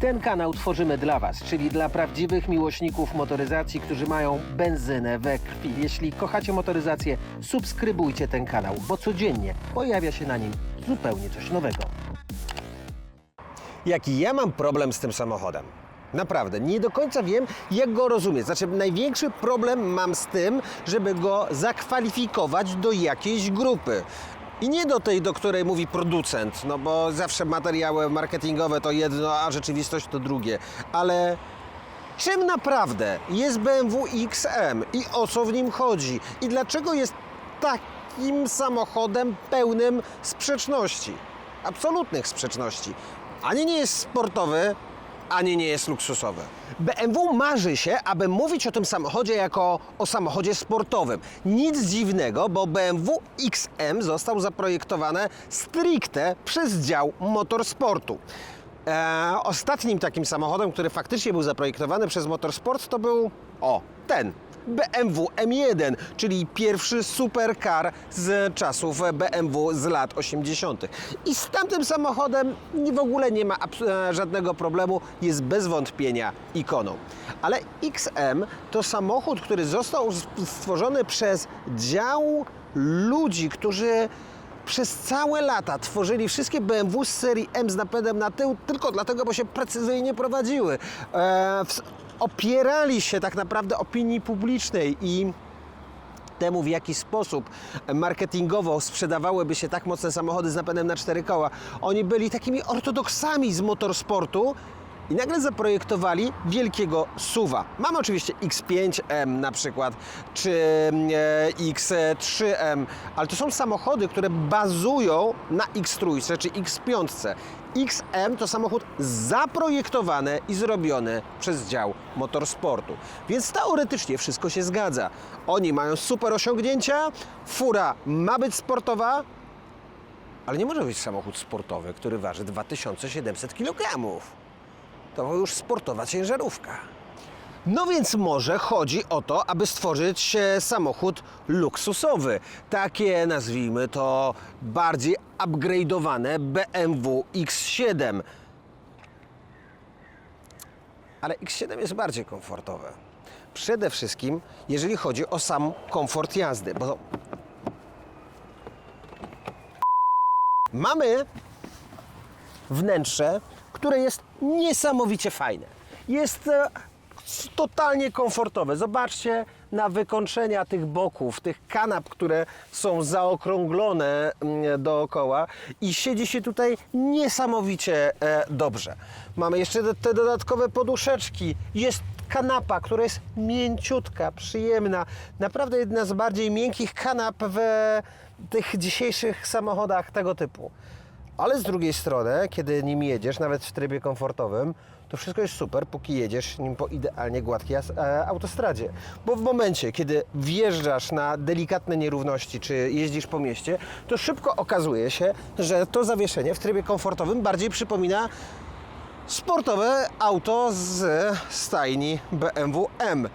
Ten kanał tworzymy dla Was, czyli dla prawdziwych miłośników motoryzacji, którzy mają benzynę we krwi. Jeśli kochacie motoryzację, subskrybujcie ten kanał, bo codziennie pojawia się na nim zupełnie coś nowego. Jaki ja mam problem z tym samochodem? Naprawdę, nie do końca wiem, jak go rozumieć. Znaczy, największy problem mam z tym, żeby go zakwalifikować do jakiejś grupy. I nie do tej, do której mówi producent, no bo zawsze materiały marketingowe to jedno, a rzeczywistość to drugie. Ale czym naprawdę jest BMW XM i o co w nim chodzi? I dlaczego jest takim samochodem pełnym sprzeczności? Absolutnych sprzeczności. Ani nie jest sportowy, ani nie jest luksusowy. BMW marzy się, aby mówić o tym samochodzie jako o samochodzie sportowym. Nic dziwnego, bo BMW XM został zaprojektowany stricte przez dział motorsportu. E, ostatnim takim samochodem, który faktycznie był zaprojektowany przez Motorsport, to był o ten. BMW M1, czyli pierwszy supercar z czasów BMW z lat 80. I z tamtym samochodem w ogóle nie ma e, żadnego problemu, jest bez wątpienia ikoną. Ale XM to samochód, który został stworzony przez dział ludzi, którzy przez całe lata tworzyli wszystkie BMW z serii M z napędem na tył tylko dlatego, bo się precyzyjnie prowadziły. E, w, opierali się tak naprawdę opinii publicznej i temu, w jaki sposób marketingowo sprzedawałyby się tak mocne samochody z napędem na cztery koła. Oni byli takimi ortodoksami z motorsportu i nagle zaprojektowali wielkiego suwa. Mamy oczywiście X5M na przykład, czy e, X3M, ale to są samochody, które bazują na X3 czy X5. XM to samochód zaprojektowany i zrobiony przez dział motorsportu. Więc teoretycznie wszystko się zgadza. Oni mają super osiągnięcia, fura ma być sportowa, ale nie może być samochód sportowy, który waży 2700 kg. To już sportowa ciężarówka. No więc może chodzi o to, aby stworzyć e, samochód luksusowy. Takie nazwijmy to bardziej upgrade'owane BMW X7. Ale X7 jest bardziej komfortowe. Przede wszystkim, jeżeli chodzi o sam komfort jazdy, bo mamy wnętrze, które jest niesamowicie fajne. Jest e, totalnie komfortowe. Zobaczcie na wykończenia tych boków, tych kanap, które są zaokrąglone mm, dookoła i siedzi się tutaj niesamowicie e, dobrze. Mamy jeszcze te dodatkowe poduszeczki. Jest kanapa, która jest mięciutka, przyjemna. Naprawdę jedna z bardziej miękkich kanap w tych dzisiejszych samochodach tego typu. Ale z drugiej strony, kiedy nim jedziesz, nawet w trybie komfortowym, to wszystko jest super, póki jedziesz nim po idealnie gładkiej e, autostradzie. Bo w momencie, kiedy wjeżdżasz na delikatne nierówności, czy jeździsz po mieście, to szybko okazuje się, że to zawieszenie w trybie komfortowym bardziej przypomina sportowe auto z stajni BMW M.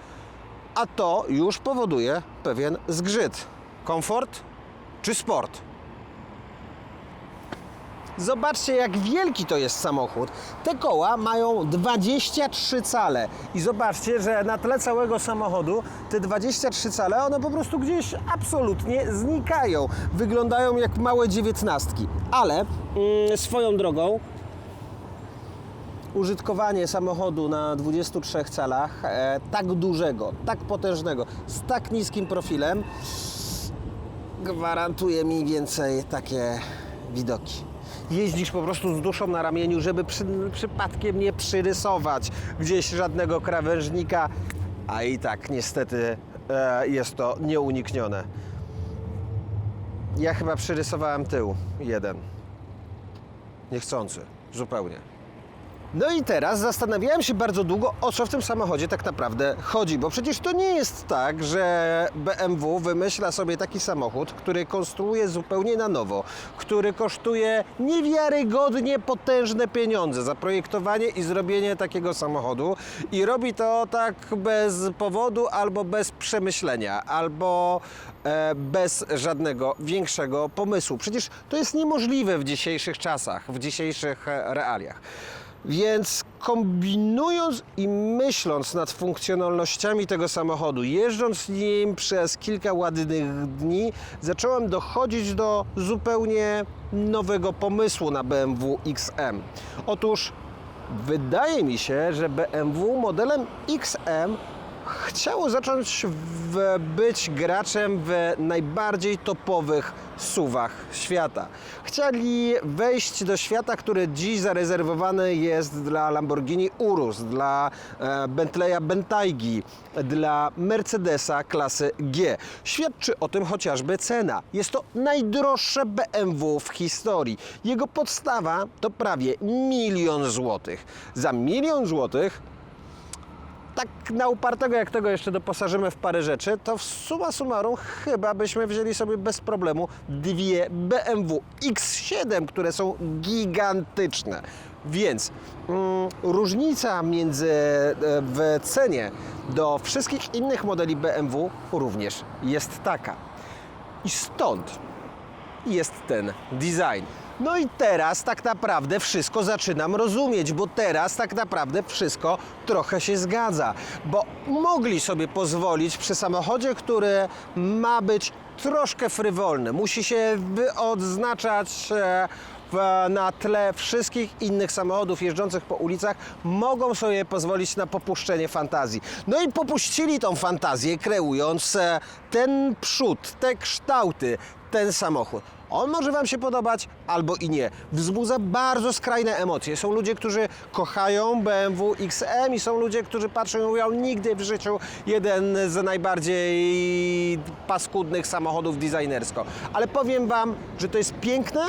A to już powoduje pewien zgrzyt. Komfort czy sport? Zobaczcie, jak wielki to jest samochód. Te koła mają 23 cale. I zobaczcie, że na tle całego samochodu te 23 cale, one po prostu gdzieś absolutnie znikają. Wyglądają jak małe dziewiętnastki. Ale mm, swoją drogą, użytkowanie samochodu na 23 calach, e, tak dużego, tak potężnego, z tak niskim profilem, gwarantuje mniej więcej takie widoki. Jeździsz po prostu z duszą na ramieniu, żeby przy, przypadkiem nie przyrysować gdzieś żadnego krawężnika, a i tak niestety e, jest to nieuniknione. Ja chyba przyrysowałem tył jeden. Niechcący, zupełnie. No i teraz zastanawiałem się bardzo długo, o co w tym samochodzie tak naprawdę chodzi, bo przecież to nie jest tak, że BMW wymyśla sobie taki samochód, który konstruuje zupełnie na nowo, który kosztuje niewiarygodnie potężne pieniądze za projektowanie i zrobienie takiego samochodu i robi to tak bez powodu albo bez przemyślenia, albo e, bez żadnego większego pomysłu. Przecież to jest niemożliwe w dzisiejszych czasach, w dzisiejszych e, realiach. Więc kombinując i myśląc nad funkcjonalnościami tego samochodu, jeżdżąc nim przez kilka ładnych dni, zacząłem dochodzić do zupełnie nowego pomysłu na BMW XM. Otóż wydaje mi się, że BMW modelem XM chciało zacząć w, być graczem w najbardziej topowych suwach świata. Chcieli wejść do świata, który dziś zarezerwowany jest dla Lamborghini Urus, dla e, Bentleya Bentaygi, dla Mercedesa klasy G. Świadczy o tym chociażby cena. Jest to najdroższe BMW w historii. Jego podstawa to prawie milion złotych. Za milion złotych tak na upartego jak tego jeszcze doposażymy w parę rzeczy, to w suma summarum chyba byśmy wzięli sobie bez problemu dwie BMW X7, które są gigantyczne. Więc mm, różnica między e, w cenie do wszystkich innych modeli BMW również jest taka. I stąd jest ten design. No i teraz tak naprawdę wszystko zaczynam rozumieć, bo teraz tak naprawdę wszystko trochę się zgadza, bo mogli sobie pozwolić przy samochodzie, który ma być troszkę frywolny, musi się odznaczać na tle wszystkich innych samochodów jeżdżących po ulicach mogą sobie pozwolić na popuszczenie fantazji. No i popuścili tą fantazję, kreując e, ten przód, te kształty, ten samochód. On może Wam się podobać, albo i nie. Wzbudza bardzo skrajne emocje. Są ludzie, którzy kochają BMW XM i są ludzie, którzy patrzą i mówią nigdy w życiu jeden z najbardziej paskudnych samochodów designersko. Ale powiem Wam, że to jest piękne,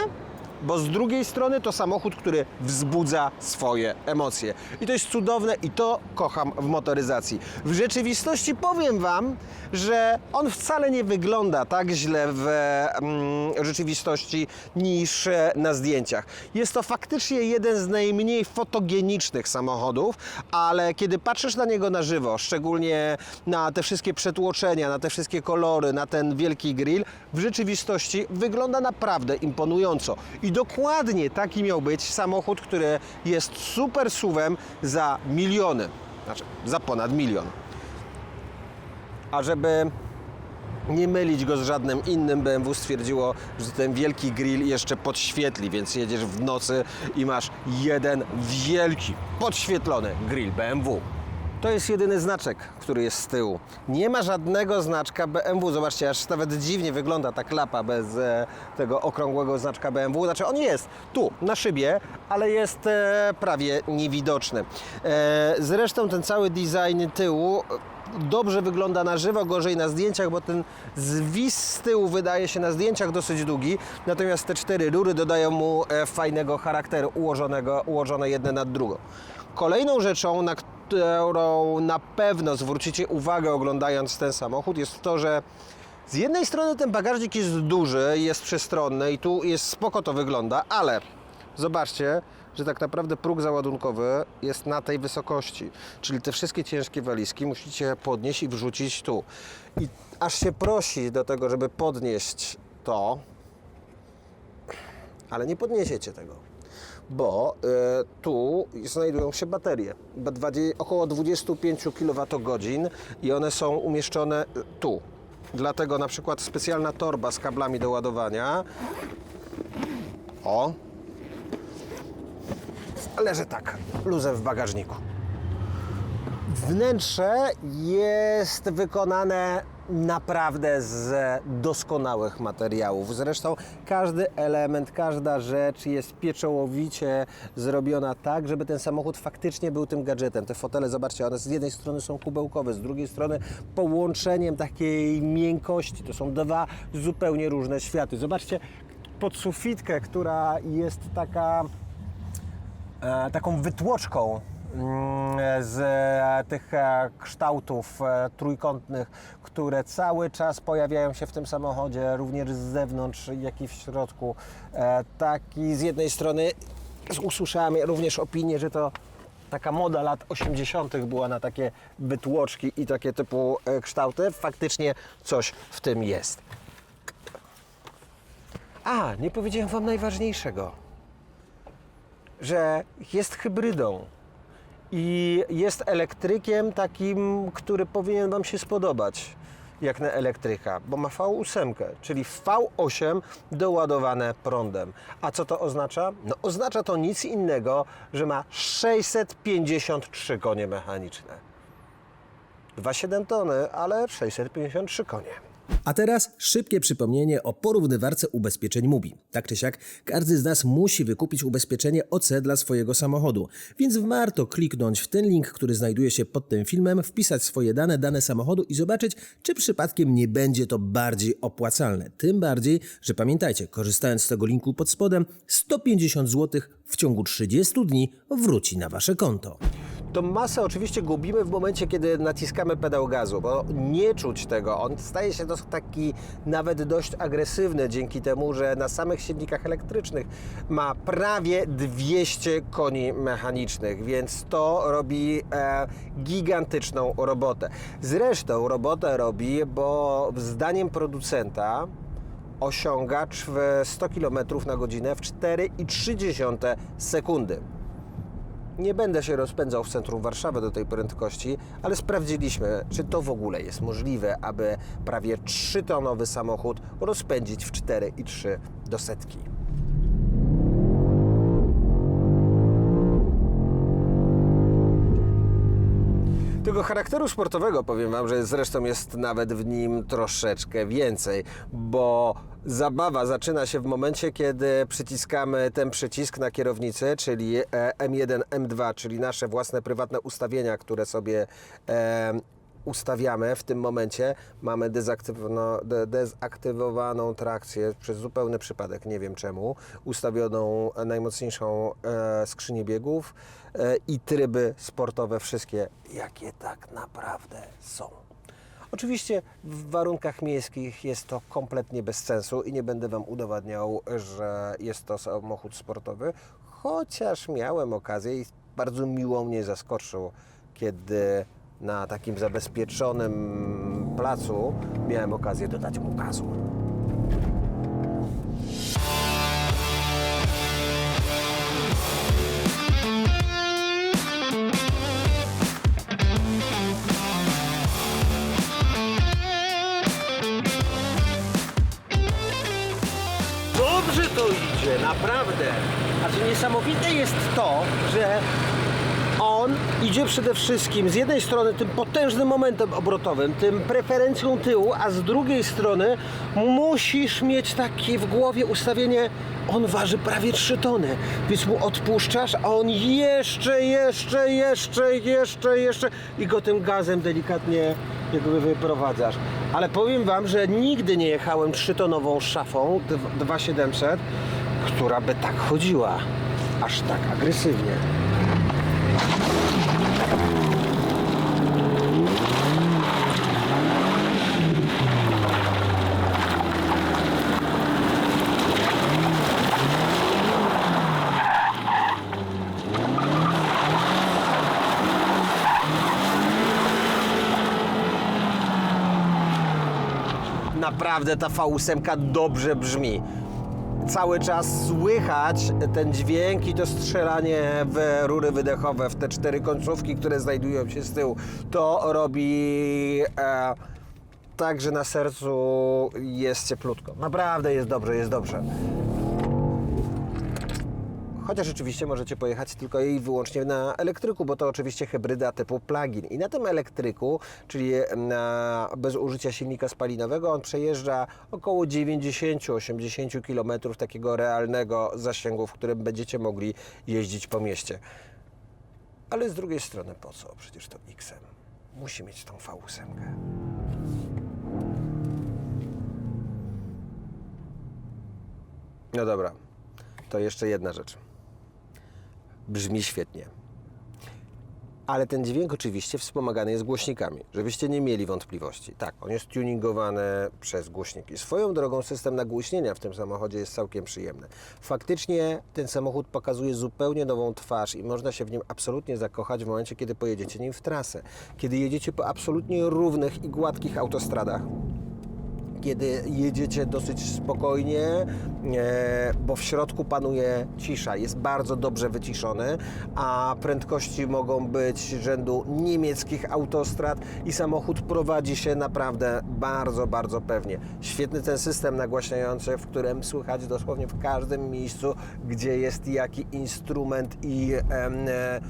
bo z drugiej strony to samochód, który wzbudza swoje emocje. I to jest cudowne i to kocham w motoryzacji. W rzeczywistości powiem Wam, że on wcale nie wygląda tak źle w mm, rzeczywistości niż e, na zdjęciach. Jest to faktycznie jeden z najmniej fotogenicznych samochodów, ale kiedy patrzysz na niego na żywo, szczególnie na te wszystkie przetłoczenia, na te wszystkie kolory, na ten wielki grill, w rzeczywistości wygląda naprawdę imponująco. I dokładnie taki miał być samochód, który jest super suwem za miliony, znaczy za ponad milion. A żeby nie mylić go z żadnym innym, BMW stwierdziło, że ten wielki grill jeszcze podświetli, więc jedziesz w nocy i masz jeden wielki, podświetlony grill BMW. To jest jedyny znaczek, który jest z tyłu. Nie ma żadnego znaczka BMW. Zobaczcie, aż nawet dziwnie wygląda ta klapa bez e, tego okrągłego znaczka BMW. Znaczy on jest tu, na szybie, ale jest e, prawie niewidoczny. E, zresztą ten cały design tyłu dobrze wygląda na żywo, gorzej na zdjęciach, bo ten zwis z tyłu wydaje się na zdjęciach dosyć długi, natomiast te cztery rury dodają mu fajnego charakteru ułożonego, ułożone jedne nad drugą. Kolejną rzeczą, na którą na pewno zwrócicie uwagę oglądając ten samochód jest to, że z jednej strony ten bagażnik jest duży, jest przestronny i tu jest spoko to wygląda, ale zobaczcie, że tak naprawdę próg załadunkowy jest na tej wysokości. Czyli te wszystkie ciężkie walizki musicie podnieść i wrzucić tu. I aż się prosi do tego, żeby podnieść to, ale nie podniesiecie tego. Bo y, tu znajdują się baterie, około 25 kWh i one są umieszczone y, tu. Dlatego na przykład specjalna torba z kablami do ładowania. O, leży tak, luzem w bagażniku. Wnętrze jest wykonane naprawdę z doskonałych materiałów. Zresztą każdy element, każda rzecz jest pieczołowicie zrobiona tak, żeby ten samochód faktycznie był tym gadżetem. Te fotele, zobaczcie, one z jednej strony są kubełkowe, z drugiej strony połączeniem takiej miękkości. To są dwa zupełnie różne światy. Zobaczcie pod sufitkę, która jest taka e, taką wytłoczką z e, tych e, kształtów e, trójkątnych, które cały czas pojawiają się w tym samochodzie, również z zewnątrz, jak i w środku. Taki z jednej strony usłyszałem również opinię, że to taka moda lat 80. była na takie wytłoczki i takie typu kształty. Faktycznie coś w tym jest. A, nie powiedziałem Wam najważniejszego. że jest hybrydą i jest elektrykiem takim, który powinien Wam się spodobać jak na elektryka, bo ma V8, czyli V8 doładowane prądem. A co to oznacza? No oznacza to nic innego, że ma 653 konie mechaniczne. 2,7 tony, ale 653 konie. A teraz szybkie przypomnienie o porównywarce ubezpieczeń MUBI. Tak czy siak, każdy z nas musi wykupić ubezpieczenie OC dla swojego samochodu, więc warto kliknąć w ten link, który znajduje się pod tym filmem, wpisać swoje dane, dane samochodu i zobaczyć, czy przypadkiem nie będzie to bardziej opłacalne. Tym bardziej, że pamiętajcie, korzystając z tego linku pod spodem, 150 zł w ciągu 30 dni wróci na Wasze konto. Tą masę oczywiście gubimy w momencie, kiedy naciskamy pedał gazu, bo nie czuć tego. On staje się dos- taki nawet dość agresywny dzięki temu, że na samych silnikach elektrycznych ma prawie 200 koni mechanicznych, więc to robi e, gigantyczną robotę. Zresztą robotę robi, bo zdaniem producenta osiągacz w 100 km na godzinę w 4,3 sekundy. Nie będę się rozpędzał w centrum Warszawy do tej prędkości, ale sprawdziliśmy, czy to w ogóle jest możliwe, aby prawie 3-tonowy samochód rozpędzić w 4,3 do setki. Tego charakteru sportowego powiem Wam, że zresztą jest nawet w nim troszeczkę więcej, bo zabawa zaczyna się w momencie, kiedy przyciskamy ten przycisk na kierownicy, czyli e, M1, M2, czyli nasze własne prywatne ustawienia, które sobie e, ustawiamy w tym momencie. Mamy dezaktywno, de, dezaktywowaną trakcję przez zupełny przypadek, nie wiem czemu, ustawioną najmocniejszą e, skrzynię biegów e, i tryby sportowe, wszystkie, jakie tak naprawdę są. Oczywiście w warunkach miejskich jest to kompletnie bez sensu i nie będę Wam udowadniał, że jest to samochód sportowy, chociaż miałem okazję i bardzo miło mnie zaskoczył, kiedy na takim zabezpieczonym placu miałem okazję dodać mu gazu. Dobrze to idzie, naprawdę. Znaczy niesamowite jest to, że on idzie przede wszystkim z jednej strony tym potężnym momentem obrotowym, tym preferencją tyłu, a z drugiej strony musisz mieć takie w głowie ustawienie, on waży prawie 3 tony, więc mu odpuszczasz, a on jeszcze, jeszcze, jeszcze, jeszcze, jeszcze i go tym gazem delikatnie jakby wyprowadzasz. Ale powiem Wam, że nigdy nie jechałem 3-tonową szafą 2700, która by tak chodziła, aż tak agresywnie. Naprawdę ta V8 dobrze brzmi. Cały czas słychać ten dźwięk i to strzelanie w rury wydechowe, w te cztery końcówki, które znajdują się z tyłu. To robi e, tak, że na sercu jest cieplutko. Naprawdę jest dobrze, jest dobrze. Chociaż rzeczywiście możecie pojechać tylko i wyłącznie na elektryku, bo to oczywiście hybryda typu plug-in. I na tym elektryku, czyli na, bez użycia silnika spalinowego, on przejeżdża około 90-80 km takiego realnego zasięgu, w którym będziecie mogli jeździć po mieście. Ale z drugiej strony po co? Przecież to X-em. Musi mieć tą V8. No dobra, to jeszcze jedna rzecz. Brzmi świetnie. Ale ten dźwięk oczywiście wspomagany jest głośnikami, żebyście nie mieli wątpliwości. Tak, on jest tuningowany przez głośniki. Swoją drogą system nagłośnienia w tym samochodzie jest całkiem przyjemny. Faktycznie ten samochód pokazuje zupełnie nową twarz i można się w nim absolutnie zakochać w momencie, kiedy pojedziecie nim w trasę. Kiedy jedziecie po absolutnie równych i gładkich autostradach kiedy jedziecie dosyć spokojnie, e, bo w środku panuje cisza, jest bardzo dobrze wyciszony, a prędkości mogą być rzędu niemieckich autostrad i samochód prowadzi się naprawdę bardzo, bardzo pewnie. Świetny ten system nagłaśniający, w którym słychać dosłownie w każdym miejscu, gdzie jest jaki instrument i e, e,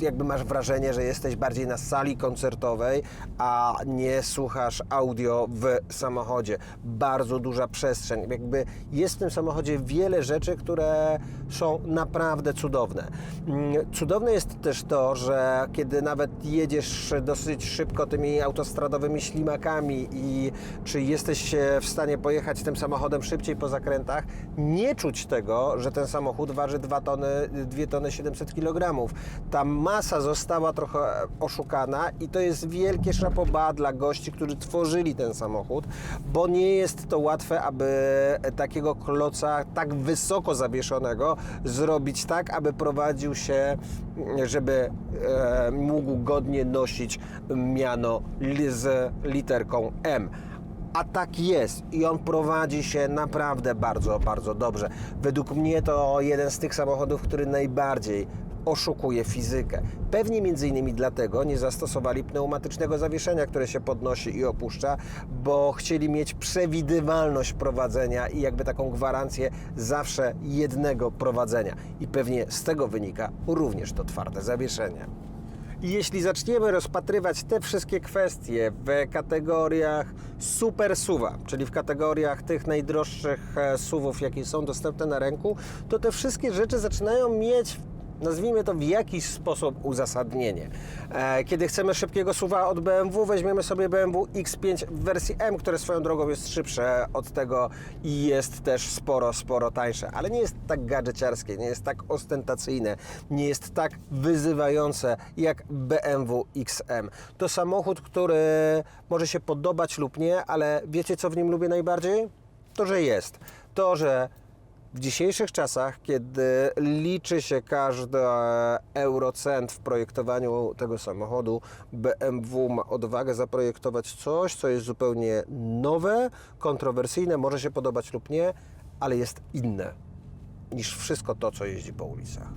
jakby masz wrażenie, że jesteś bardziej na sali koncertowej, a nie słuchasz audio w samochodzie. Bardzo duża przestrzeń. Jakby jest w tym samochodzie wiele rzeczy, które są naprawdę cudowne. Mm, Cudowne jest też to, że kiedy nawet jedziesz dosyć szybko tymi autostradowymi ślimakami i czy jesteś e, w stanie pojechać tym samochodem szybciej po zakrętach, nie czuć tego, że ten samochód waży 2 tony, 2 tony 700 kg. Ta masa została trochę oszukana i to jest wielkie szapoba dla gości, którzy tworzyli ten samochód, bo nie jest to łatwe, aby takiego kloca tak wysoko zawieszonego zrobić tak, aby prowadził się, żeby e, mógł godnie nosić miano z literką M. A tak jest i on prowadzi się naprawdę bardzo, bardzo dobrze. Według mnie to jeden z tych samochodów, który najbardziej oszukuje fizykę. Pewnie między innymi dlatego nie zastosowali pneumatycznego zawieszenia, które się podnosi i opuszcza, bo chcieli mieć przewidywalność prowadzenia i jakby taką gwarancję zawsze jednego prowadzenia. I pewnie z tego wynika również to twarde zawieszenie. Jeśli zaczniemy rozpatrywać te wszystkie kwestie w kategoriach super suwa, czyli w kategoriach tych najdroższych e, suwów, jakie są dostępne na rynku, to te wszystkie rzeczy zaczynają mieć nazwijmy to w jakiś sposób uzasadnienie. E, Kiedy chcemy szybkiego suwa od BMW, weźmiemy sobie BMW X5 w wersji M, które swoją drogą jest szybsze od tego i jest też sporo, sporo tańsze, ale nie jest tak gadżeciarskie, nie jest tak ostentacyjne, nie jest tak wyzywające jak BMW XM. To samochód, który może się podobać lub nie, ale wiecie co w nim lubię najbardziej? To, że jest. To, że w dzisiejszych czasach, kiedy liczy się każdy eurocent w projektowaniu tego samochodu, BMW ma odwagę zaprojektować coś, co jest zupełnie nowe, kontrowersyjne, może się podobać lub nie, ale jest inne niż wszystko to, co jeździ po ulicach.